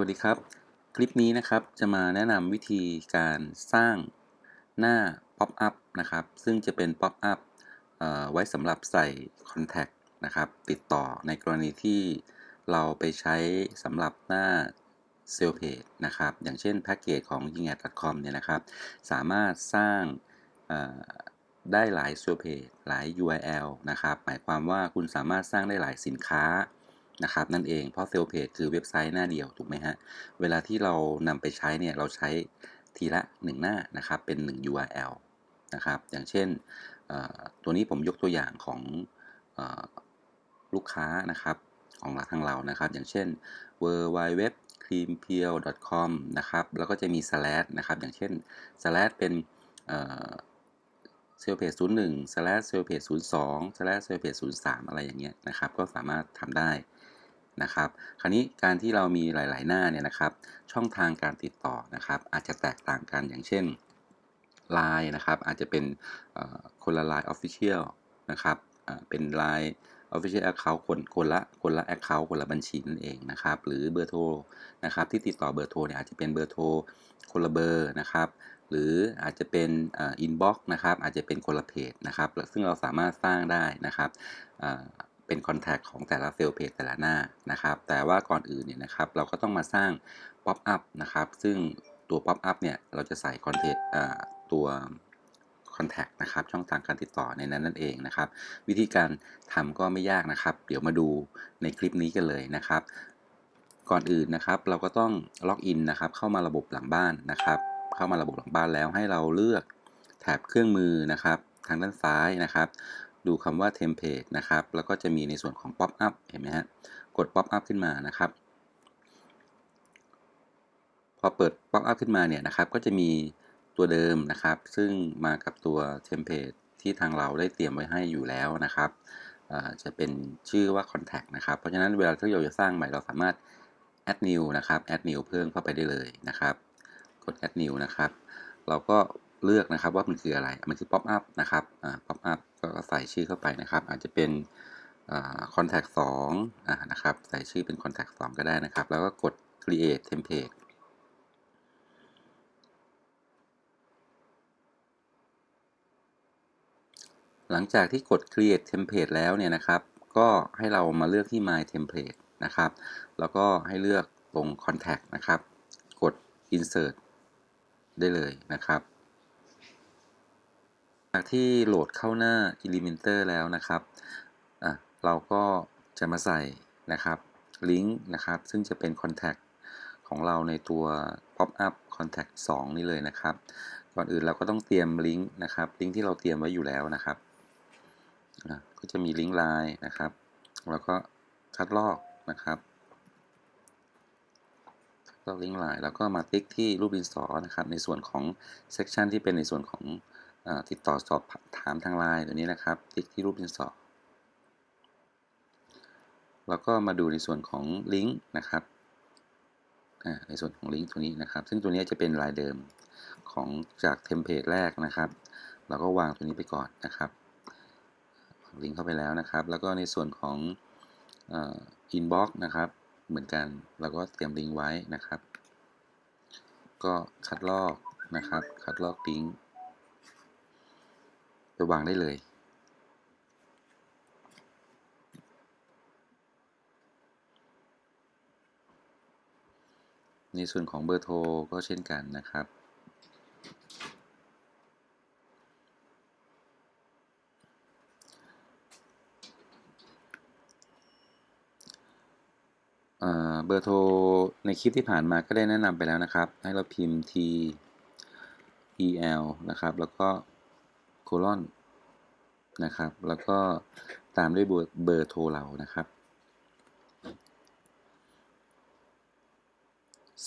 วัสดีครับ คลิปนี้นะครับจะมาแนะนำวิธีการสร้างหน้า Pop up นะครับ ซึ่งจะเป็น Pop up เอ่อไว้สำหรับใส่ Contact นะครับ ติดต่อในกรณีที่เราไปใช้สำหรับหน้า Sales Page นะครับ อย่างเช่นแพ็กเกจของ y i n g a c o m เนี่ยนะครับ สามารถสร้างได้หลาย Sales Page หลาย URL นะครับ หมายความว่าคุณสามารถสร้างได้หลายสินค้า นะครับนั่นเองเพราะเซลเพจคือเว็บไซต์หน้าเดียวถูกไหมฮะเวลาที่เรานำไปใช้เนี่ยเราใช้ทีละ 1 หน้านะครับเป็น 1 URL นะครับอย่างเช่นตัวนี้ผมยกตัวอย่างของลูกค้านะครับของทางเรานะครับ อย่างเช่น w w w c r e a m p e l c o m นะครับแล้วก็จะมี slash นะครับอย่างเช่น slash เป็น เซลเพจ01 slash เซลเพจ02 slash เซลเพจ03อะไรอย่างเงี้ยนะครับ ก็สามารถทำได้นะครับ คราวนี้การที่เรามีหลาย ๆ หน้าเนี่ยนะครับ ช่องทางการติดต่อนะครับ อาจจะแตกต่างกันอย่างเช่น Line นะครับ อาจจะเป็นคนละ Line Official นะครับเป็น Line Official Account คนคนละคนละ Account คนละบัญชีนั่นเองนะครับ หรือเบอร์โทรนะครับที่ติดต่อเบอร์โทรเนี่ยอาจจะเป็นเบอร์โทรคนละเบอร์นะครับ หรืออาจจะเป็นอินบ็อกซ์นะครับ อาจจะเป็นคนละเพจนะครับ ซึ่งเราสามารถสร้างได้นะครับเป็นคอนแทคของแต่ละเซลล์เพจแต่ละหน้านะครับ แต่ว่าก่อนอื่นเนี่ยนะครับ เราก็ต้องมาสร้างป๊อปอัพนะครับ ซึ่งตัวป๊อปอัพเนี่ยเราจะใส่คอนเทนต์ตัว คอนแทคนะครับ ช่องทางการติดต่อในนั้นนั่นเองนะครับ วิธีการทำก็ไม่ยากนะครับ เดี๋ยวมาดูในคลิปนี้กันเลยนะครับ ก่อนอื่นนะครับ เราก็ต้องล็อกอินนะครับ เข้ามาระบบหลังบ้านนะครับ เข้ามาระบบหลังบ้านแล้วให้เราเลือกแถบเครื่องมือนะครับ ทางด้านซ้ายนะครับ ดูคำว่า template นะครับ แล้วก็จะมีในส่วนของ pop up เห็นไหมฮะกด pop up ขึ้นมานะครับพอเปิด pop up ขึ้นมาเนี่ยนะครับ ก็จะมี ตัวเดิมนะครับ ซึ่งมากับตัว template ที่ทางเราได้เตรียมไว้ให้อยู่แล้วนะครับจะเป็นชื่อว่า contact นะครับ เพราะฉะนั้นเวลาที่เราจะสร้างใหม่เราสามารถ add new นะครับ add new เพิ่มเข้าไปได้เลยนะครับ กด add new นะครับ เราก็เลือกนะครับว่ามันคืออะไร มันคือ pop up นะครับ pop up ก็ใส่ชื่อเข้าไปนะครับ อาจจะเป็น contact 2นะครับ ใส่ชื่อเป็น contact 2 ก็ได้นะครับ แล้วก็กด create template หลังจากที่กด create template แล้วเนี่ยนะครับ ก็ให้เรามาเลือกที่ my template นะครับ แล้วก็ให้เลือกตรง contact นะครับ กด insert ได้เลยนะครับจากที่โหลดเข้าหน้า Elementor แล้วนะครับอะเราก็จะมาใส่นะครับลิงก์นะครับ ซึ่งจะเป็น Contact ของเราในตัว Pop up Contact 2 นี่เลยนะครับ ก่อนอื่นเราก็ต้องเตรียมลิงก์นะครับ ลิงก์ที่เราเตรียมไว้อยู่แล้วนะครับ ก็จะมีลิงก์ไลน์นะครับ แล้วก็คัดลอกนะครับลอกลิงก์ไลน์แล้วก็มาติ๊กที่รูปดินสอนะครับ ในส่วนของเซกชันที่เป็นในส่วนของติดต่อสอบถามทางไลน์ตัวนี้นะครับ ติ๊กที่รูปดินสอแล้วก็มาดูในส่วนของลิงก์นะครับในส่วนของลิงก์ตัวนี้นะครับ ซึ่งตัวนี้จะเป็นลายเดิมของจากเทมเพลตแรกนะครับ เราก็วางตัวนี้ไปก่อนนะครับ ลิงก์เข้าไปแล้วนะครับ แล้วก็ในส่วนของอินบ็อกซ์นะครับ เหมือนกันเราก็เตรียมลิงก์ไว้นะครับ ก็คัดลอกนะครับ คัดลอกลิงก์ไปวางได้เลยในส่วนของเบอร์โทรก็เช่นกันนะครับ เบอร์โทรในคลิปที่ผ่านมาก็ได้แนะนำไปแล้วนะครับ ให้เราพิมพ์ t el นะครับ แล้วก็โคลอนนะครับ แล้วก็ตามด้วยเบอร์โทรเรานะครับ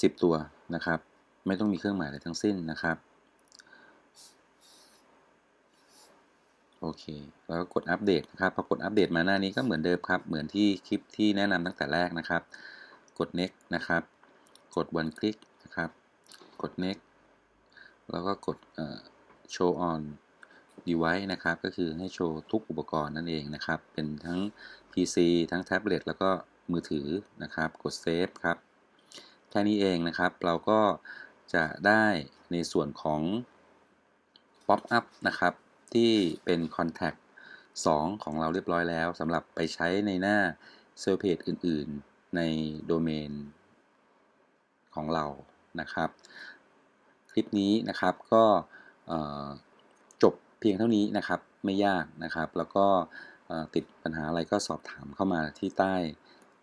สิบตัวนะครับ ไม่ต้องมีเครื่องหมายอะไรทั้งสิ้นนะครับ โอเค แล้วก็กดอัปเดตนะครับ พอกดอัปเดตมาหน้านี้ก็เหมือนเดิมครับ เหมือนที่คลิปที่แนะนำตั้งแต่แรกนะครับ กด next นะครับ กด one click นะครับ กด next แล้วก็กด show on device นะครับ ก็คือให้โชว์ทุกอุปกรณ์นั่นเองนะครับ เป็นทั้ง PC ทั้งแท็บเล็ตแล้วก็มือถือนะครับ กด save ครับ แค่นี้เองนะครับ เราก็จะได้ในส่วนของ Pop up นะครับ ที่เป็น Contact 2 ของเราเรียบร้อยแล้วสำหรับไปใช้ในหน้า s e r v Page อื่น ๆ ในโดเมนของเรานะครับ คลิปนี้นะครับก็จบเพียงเท่านี้นะครับไม่ยากนะครับ แล้วก็ติดปัญหาอะไรก็สอบถามเข้ามาที่ใต้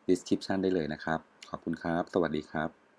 description ได้เลยนะครับ ขอบคุณครับ สวัสดีครับ